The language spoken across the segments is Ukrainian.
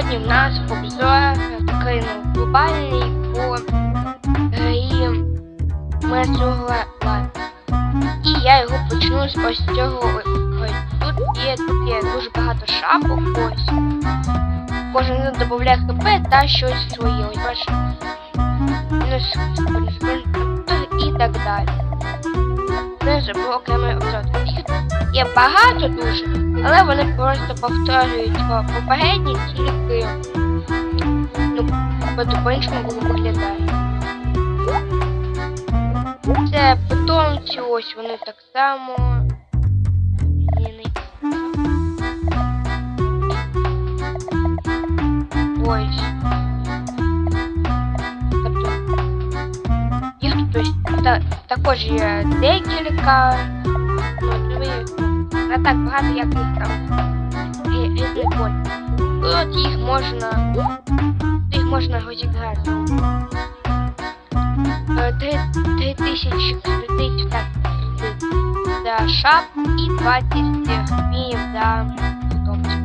сьогодні в нас обзор такий ну, глобальний по грі Мезула. І я його почну з ось цього. Тут є, тут дуже багато шапок, ось. Кожен додає хп та щось своє. Ось бачите. Мінус і так далі. Вже було окремий обзор. Є багато дуже, але вони просто повторюють попередні тільки ну, по-іншому виглядає. Це питомці, ось вони так само. Ось. Тобто, також є декілька. Ну, не так багато, як там. Різний поль. От їх можна. Їх можна розіграти. Е, Три, тисячі кредитів так, за шап і 20 гривень за потомців.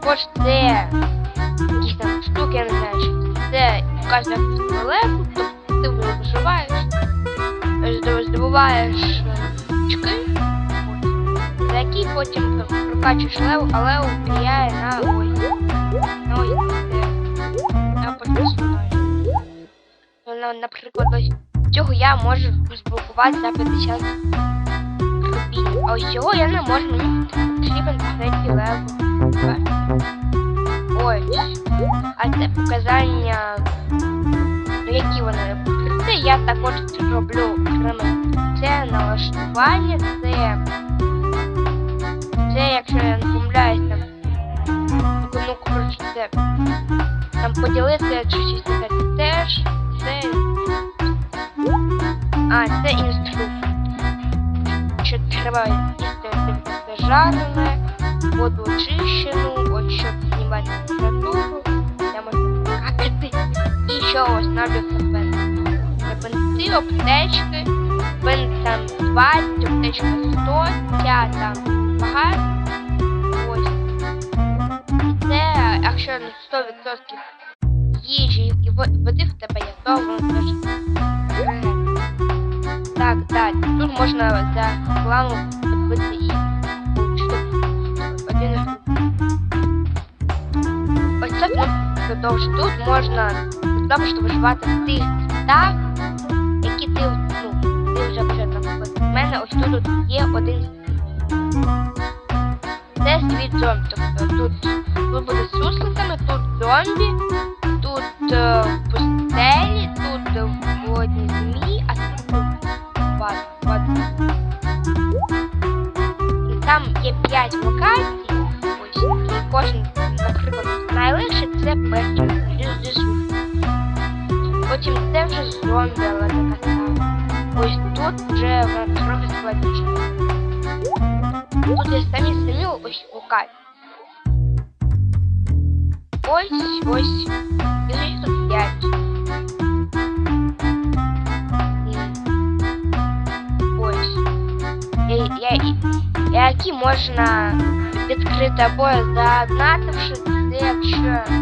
Також це якісь там штуки, я не знаю, що це. Левел, тобто ти виживаєш, здоб- здобуваєш е, очки, за потім прокачуєш левел, а левел впливає на ось. На ось. На персонажа. Ну, Наприклад, ось цього я можу розблокувати за 50 рубінів. А ось цього я не можу, мені потрібен третій левел. Ось. А це показання, ну які вони це я також роблю окремо. Це налаштування, це. Це, якщо я не помиляюсь, там. Ну, коротше, це. Там поділити щось таке теж. Це. А, це інструкція. Що треба їсти це жарене, воду очищену, от щоб знімати температуру, де можна какати. І ще хп. Це бенти, аптечки, бен там 20, аптечка 100, ця там багато. Ось. Це, якщо 100% їжі і води в тебе є, то. Е, Так, далі. Тут можна за рекламу подивитися і один Ось це кнопка довж. Тут можна просто виживати в тих містах, які ти, ну, ти вже вже там. В мене ось тут є один. Це світ зомбі. Тобто тут, тут з сусликами, тут зомбі, тут е, пустелі, тут е, водні змії, а тут вод, вода. І там є 5 локацій. Ось і кожен, наприклад, найлегше це перший. Потім це вже зомбі, але така. Ось тут вже вона трохи складніше. Тут є самі самі ось локації. Ось, ось. І їх тут 5. Ось. Я, я, я, які можна відкрити або задонативши, це якщо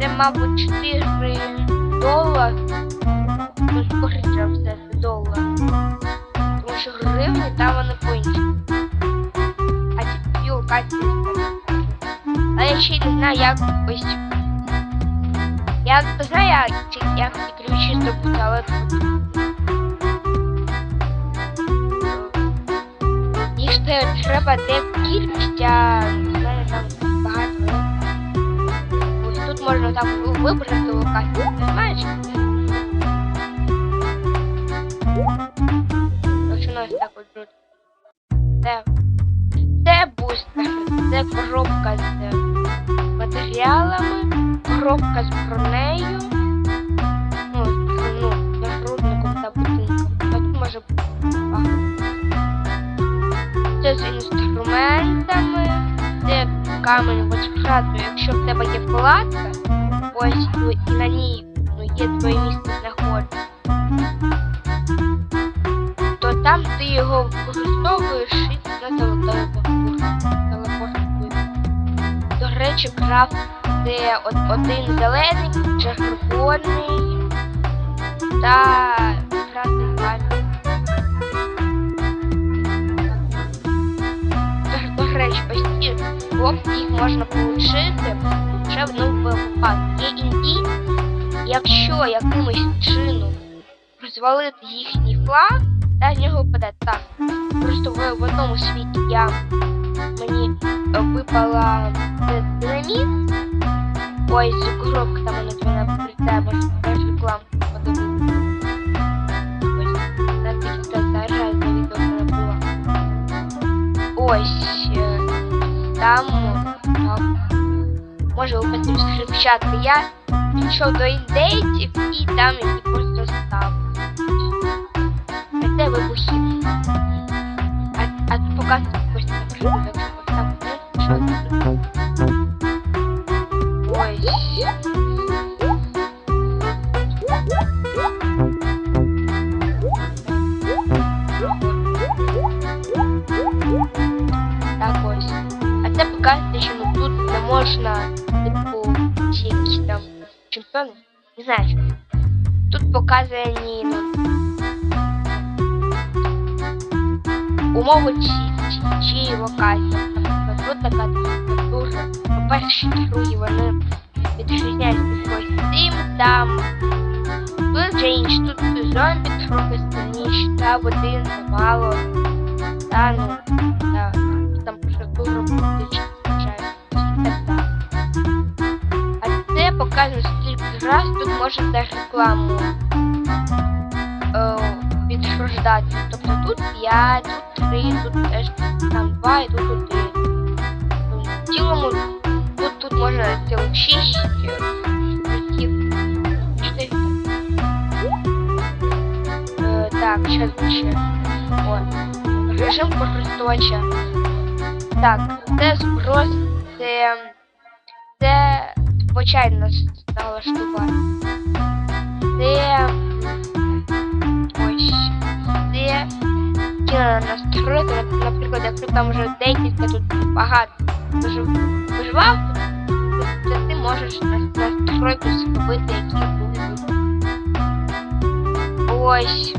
це, мабуть, 4 долари. Ну, скоріше все долар. Тому що гривні там ці дві локації скажу. А я ще не знаю, як ось. Я не знаю, як, як ці ключі здобути, але. Їх треба де кількість, а мене там багато. Ось тут можна так вибрати локацію. Ти знаєш? Починаю так от тут. Бустер, це коробка з матеріалами, коробка з бронею, ну, ну, нагрудником та будинком. Тут може бути. Це з інструментами, це камінь воскрату. Якщо в тебе є вкладка, ось ну, і на ній ну, є твоє місце знаходження, то там ти його використовуєш і на телепорт. Телепорт. Крафт це от- один зелений, червоний та красний камінь. До, речі, ці хлопці їх можна отримати ще в одному випадку. Є індій, якщо якимось чином розвалити їхній флаг, та з нього впаде так. Просто в одному світі я мені е, випала е, динаміт. Ось коробка там вона твоя прилітає, може теж рекламу подивитися. Ось, на тих, хто зараз на відео не була. Ось е, там так, може випасти спочатку. Я пішов до індейців і там їх просто став. А це вибухів. А, а показувати та один замало. Та ну, та, там температура буде чекає. І так далі. А це показує скільки раз тут можна за рекламу е, відрождати. Тобто тут 5, тут 3, тут там 2 і тут 1. Ну, В тут, тут можна цілих 6 так, ще ще. О, режим користувача. Так, це спрос, це, це звичайно налаштування. Це ось це тіло настройки, Нап- наприклад, якщо там вже декілька тут багато вижив- то ти можеш на- настройку зробити, які будуть. Ось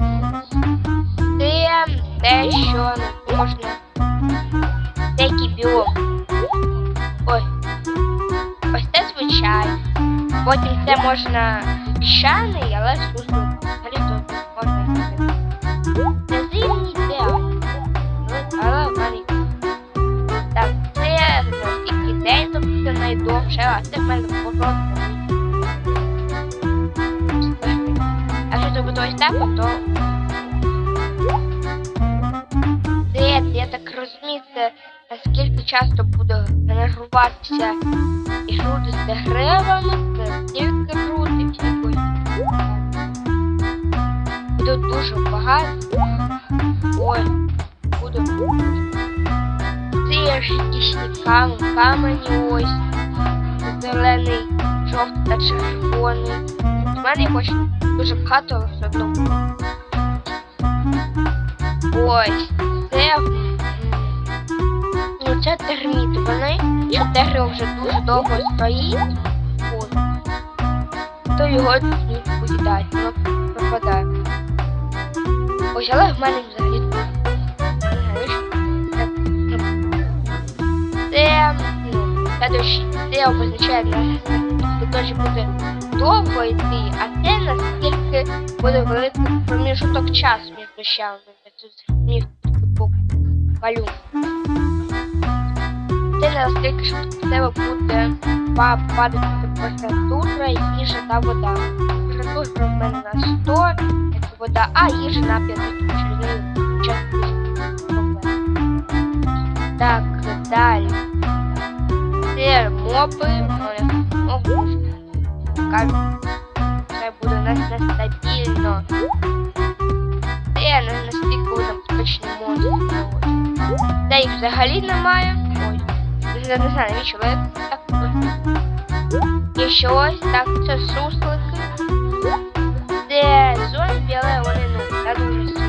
це те, що ну, можна деякий біом. Ой. Ось це звичайно. Потім це можна піщаний, але службу взагалі то можна зробити. Це зимній ідеал. Але в. Так, це настільки день, тобто найдовше, а це в мене просто. Якщо зробити ось так, то часто буде генеруватися і груди з деревами, це стільки груди всякої. Буде дуже багато. Ой, буде. Це ж якісь кам- камені ось. Зелений, жовтий та червоний. У мене їх дуже багато, все одно. Ось, це. Це терміти. Вони, що дерево вже дуже довго стоїть, от, то його не поїдають, воно пропадає. Ось, але в мене взагалі це. ну, Це, дощ, це означає, що дощ буде довго йти, а це наскільки буде великий проміжуток часу між дощами. Я тут по малюнку. Це наскільки швидко буде па- падати температура, їжа та вода. Температура в мене на 100, як вода, а їжа на 5 Так, далі. Це моби, вони можуть кажуть, це буде у нас нестабільно. Це не настільки буде точні монстри. ось. Та їх взагалі немає. задержали человек такой. Еще так це суслик, де зони біле вони ну, на дужості.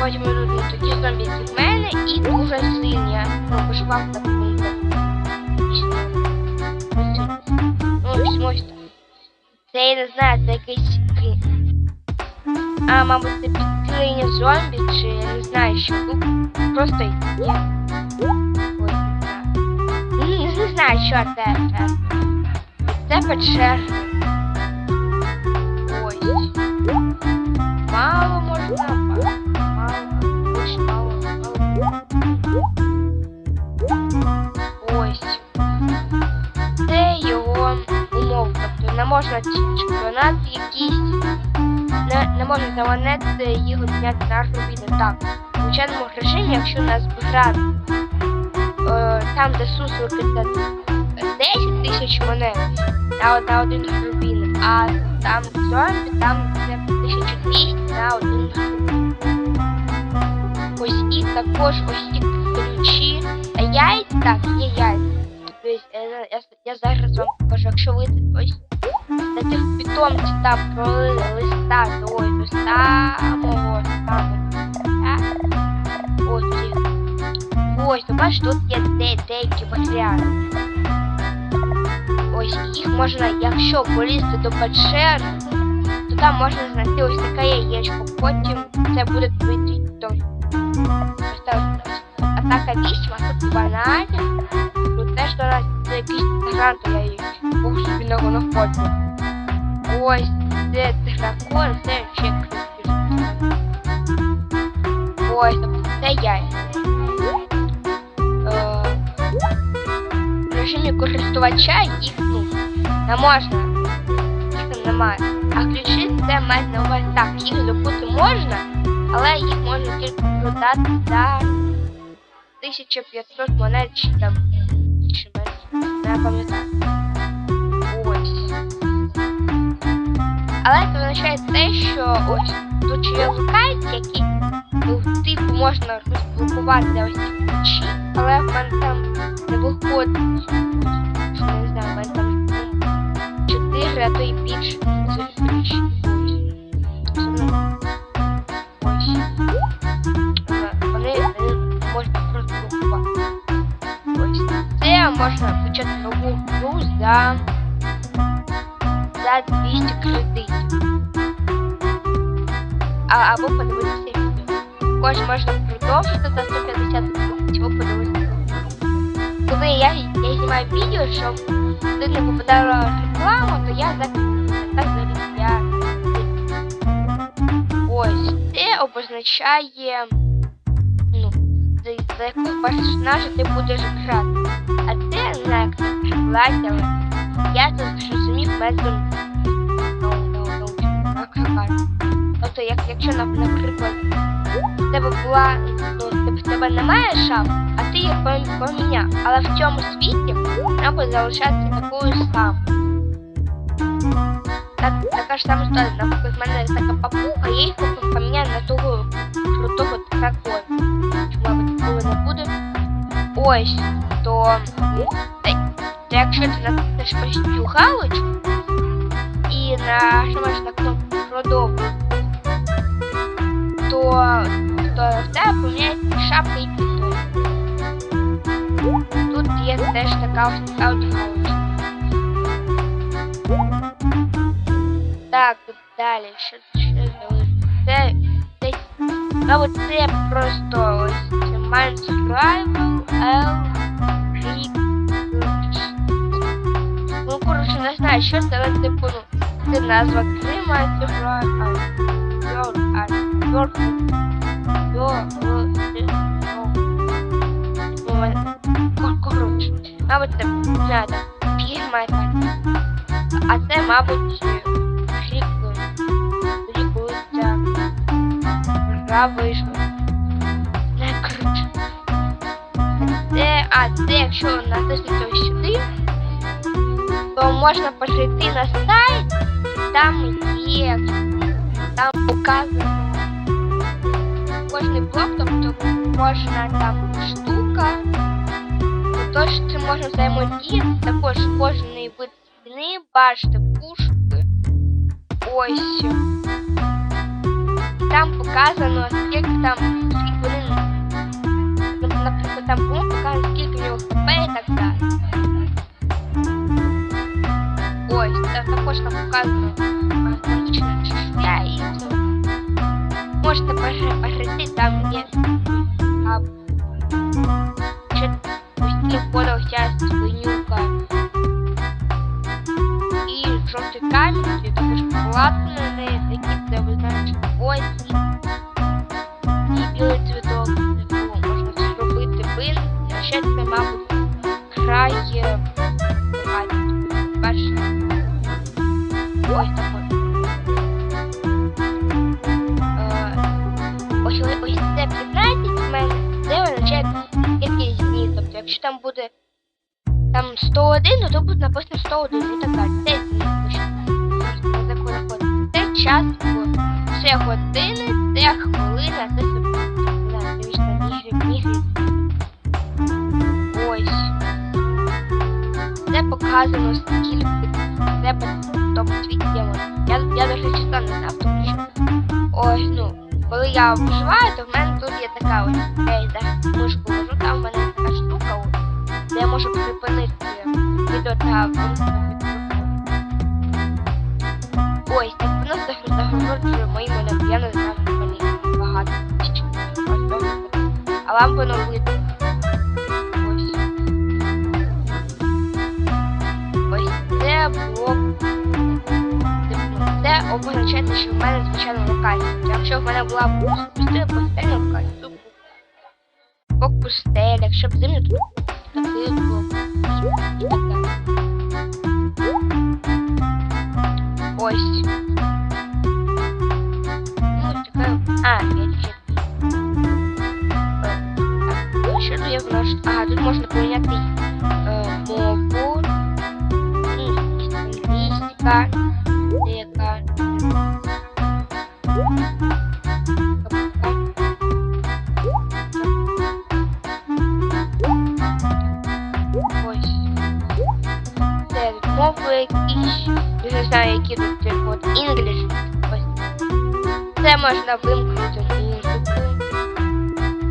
Потім йдуть такі зомбі як мене і дуже синя. Ну, виживав на пункту. Ну, ось, ось так. Це я не знаю, це якийсь крін. А, мабуть, це під підкрення зомбі, чи я не знаю, що тут просто є. Ой, не знаю. Не що це. Це, це. Ось. Мало можна, мало, мало, мало, мало. Ось. Це його умов. Тобто не можна. Не, не можна заманити їх зняти на рубіни. Так. В звичайному режимі, якщо у нас гра е, там, де суслики це 10 тисяч монет на, на один рубін, а там зомбі, там це 1200 на один рубін. Ось і також ось ці ключі. А яйця, так, є яйця. Тобто, е, я, я зараз вам покажу, якщо ви ось на цих питомців там пролили листа до самого самого так, ось їх. Ось, ти бачиш, тут є де, деякі варіанти. Ось їх можна, якщо полізти до печери, то там можна знайти ось таке яєчко. Потім це буде твій дом. Атака 8, а тут 12. Тут теж до нас це якийсь грант, я її був собі на гонофоті. Ось Це дракон, це ще. Ось, це. Е, В режимі користувача їх ну, не можна. А ключі це мають на увазі так, їх забути можна, але їх можна тільки продати за 1500 монет чи там більше менше. Не пам'ятаю. Але це означає те, що ось тут є локації, які ну, типу можна розблокувати ось ключі, але в мене там не виходить. Не знаю, в мене там ну, 4, а то і більше цих ключів. Е, можна почати нову гру за за 200 кредитів. А, або подивитися відео. Також можна продовжити за 150 кредитів, або подивитися. Коли я, я знімаю відео, щоб туди не попадала реклама, то я так, так зараз я. Ось, це обозначає, ну, за, за якого персонажа ти будеш грати. А це не знаю, як це перекладати, але я це як це. Тобто, як, якщо, наприклад, в тебе була, ну, в тебе немає шаф, а ти їх пом- поміняв. Але в цьому світі буде залишатися такою самою. Так, така ж сама історія, наприклад, в мене така папуга, я їх поміняю на того крутого дракона. Мабуть, такого не буде. Ось, то якщо ти натиснеш ось цю галочку і нажимаєш на кнопку продовжити, то, то в тебе поміняється шапка і підтон. Тут є теж така ось така от галочка. Так, далі, що, що залишилось? Це, це, мабуть, це просто ось це Mind Survival L знаю, що це, але типу, ну, це назва гри Mind Survival. Йор, а, йор, йор, Коротше, мабуть, це, там, фірма. А це, мабуть, гра вийшла. Не, коротше. А це, якщо натиснути ось сюди, то можна перейти на сайт, там є, там показано кожний блок, тобто кожна там штука. Тож це можна взаємодіяти, також кожний вид стіни, бачите, пушки. Ось. Там показано, скільки там, скільки вони, наприклад, там кому показано, Можете пере- перейти, там є а, ще постійно входила вся свинюка. І жовтий камінь, і також платини, 101, то тут написано 101 і так далі. Це заходить. Це час, це години, це хвилина, це секунда. Ось. Це показано скільки в тебе в тому світі є. Я, я даже числа не знав, тому що ось, ну, коли я вживаю, то в мене тут є така ось, я мишку ложу, там в мене така штука, ось, де я можу припинити вимкнути мікрофон. Ось, так я не знаю, в мене багато. А вам воно видно. Ось. Це. Типу, Це означає, що в мене звичайно локація. Якщо в мене була пустеля пустельна локація, то пустеля, якщо б землю, то такий блок. В нас? Ага, тут можна поміняти е, мову. І англійська. Ось. Це мови якісь. Не знаю, які тут от English. Це можна вимкнути.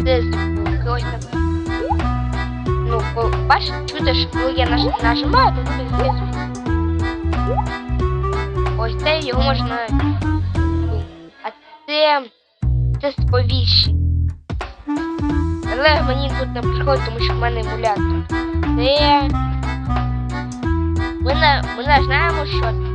Це звуки, ось так. Ну, чути, що коли я наж, нажимаю, то буде звук. Ось це його можна. ну, А це. Це сповіщення. Але мені тут не приходить, тому що в мене емулятор. Це. Ми ми не знаємо, що це.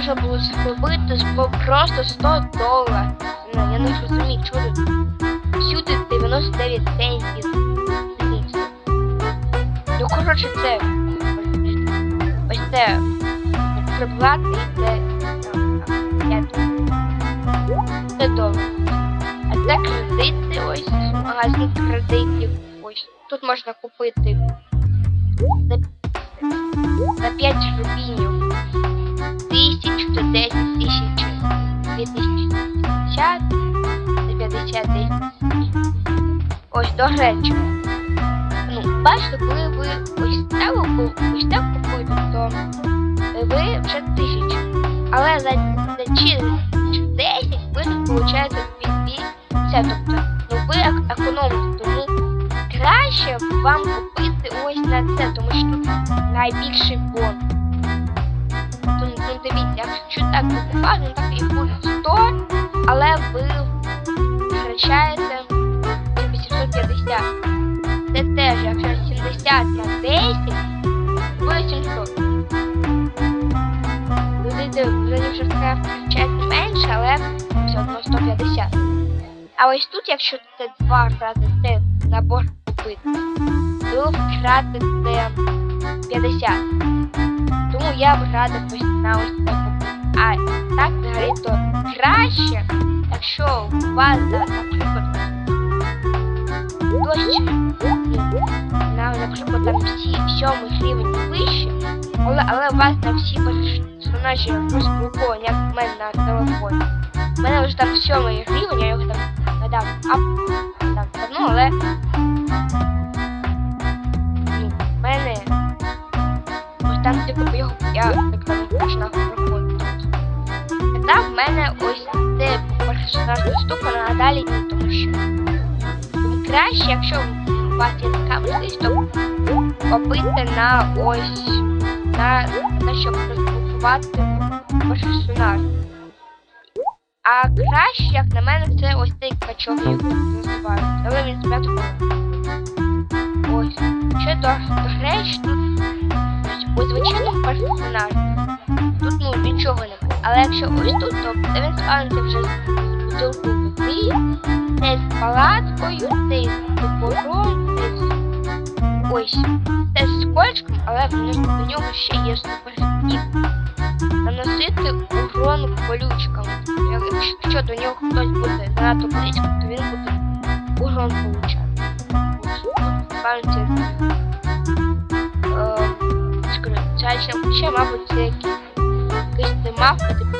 Можна було зробити просто 100 доларів? Ну, я не розумію, чого всюди 99 центів. Ну, коротше, це ось це приплати і це тут. Це добре. А це кредити, ось магазин кредитів. Ось тут можна купити за 5 рубінів. Тисячу, то 10 тисяч, 2050, за 50 тисяч. Ось до речі. Ну, бачите, коли ви ось так ось так купуєте, то ви вже тисячу. Але за, за через 10 ви тут получаєте 250. Тобто, ну ви економите, тому краще вам купити ось на це, тому що найбільший бонус. Дивіться, якщо так покупати, так і буде 100, але ви втрачаєте 850. Це теж, якщо 70 на 10, буде 700. Люди вже вже втрачають менше, але все одно 150. А ось тут, якщо це два рази це набор купити, то втратите 50. Я б рада на ось. А так взагалі то краще, якщо у вас, да, наприклад, дощ, ну, на, наприклад, там всі сьомий рівень вище, але, але у вас там всі персонажі розблоковані, як в мене на телефоні. У мене вже там сьомий рівень, я його там надав ап там давно, але там типу його я так починав. А там в мене ось це персонаж доступна, а далі ні, тому що краще, якщо у вас є така можливість, то побити на ось на, на щоб розблокувати персонаж. А краще, як на мене, це ось цей качок, називають. Але він спочатку. Ось. Ще до, до речі, тут у звичайних персонажів тут ну нічого немає. Але якщо ось тут, то він спавниться вже з води, цей з палаткою, цей з топором, цей з ось. Це з кольчиком, але в нього- ще є суперспів. Наносити урон колючкам. Якщо до нього хтось буде занадто близько, то він буде урон получати. Ще, ще, мабуть, це якийсь якийсь мавка, типу,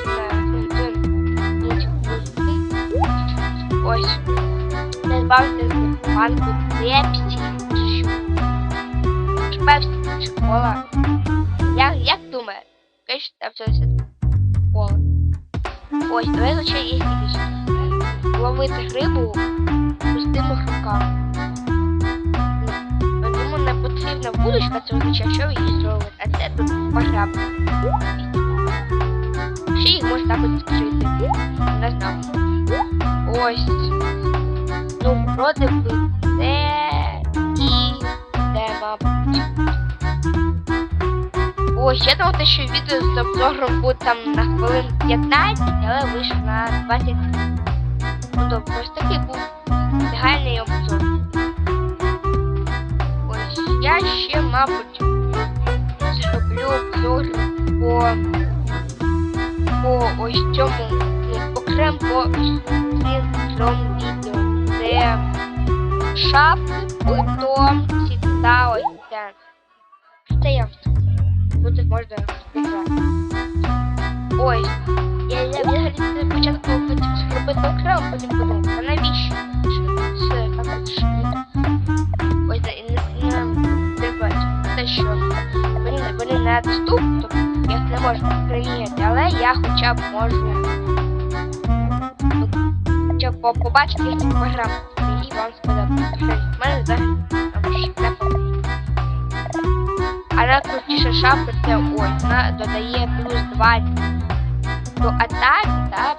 ну, ось. Не збавити банку Пепсі, чи Пепсі, чи кола. Як, як? Конечно, там все кола. Ось, давай звичайно є якісь. Ловити рибу пустими руками. Потрібна вудочка, це означає, що її зробите, а це тут пограб. Ще їх можна так от скрити. Не знав. Ось. Ну, вроде би це і це, мабуть. Ось, я думав, що відео з обзором буде там на хвилин 15, але вийшло на 20. Ну добре, ось такий був загальний обзор. Я ще, мабуть, зроблю обзор по, по ось цьому, ну, окремо по ось цим трьом відео. Це шапки, потом ця. Це я. Тут їх можна розіграти. Ось. Я, я взагалі спочатку хотів зробити окремо, потім подумав, а навіщо? Це. Ось те, що вони, вони недоступні, тобто їх не можна приміняти, але я хоча б можу ну, хоча б побачити їх програму і вам сказати, що в мене зараз там ж не. А найкрутіша шапка це ось, вона додає плюс 20 до атаки та.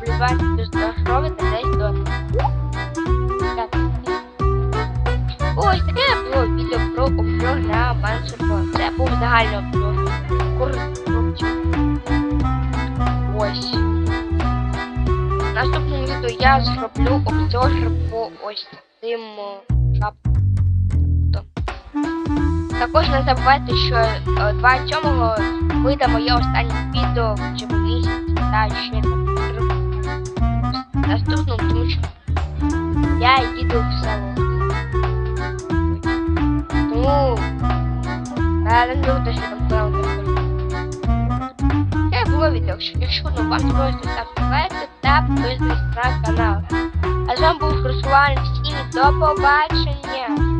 Плюс 20 плюс до здоров'я та десь до так. Ось таке було відео про обзор на Манчерфон. Це був загальний обзор. Круто. Ось. В наступному відео я зроблю обзор по ось цим шапкам. Також не забувайте, що е, 27-го вийде моє останнє відео в цьому місяці та ще наступному, тому що я їду в село. Тому я не думаю, що там певно Це було відео. Якщо- Якщо ну, вам сподобається, ставте лайки та підписуйтесь на канал. А з вами був Руслан. Всім до побачення!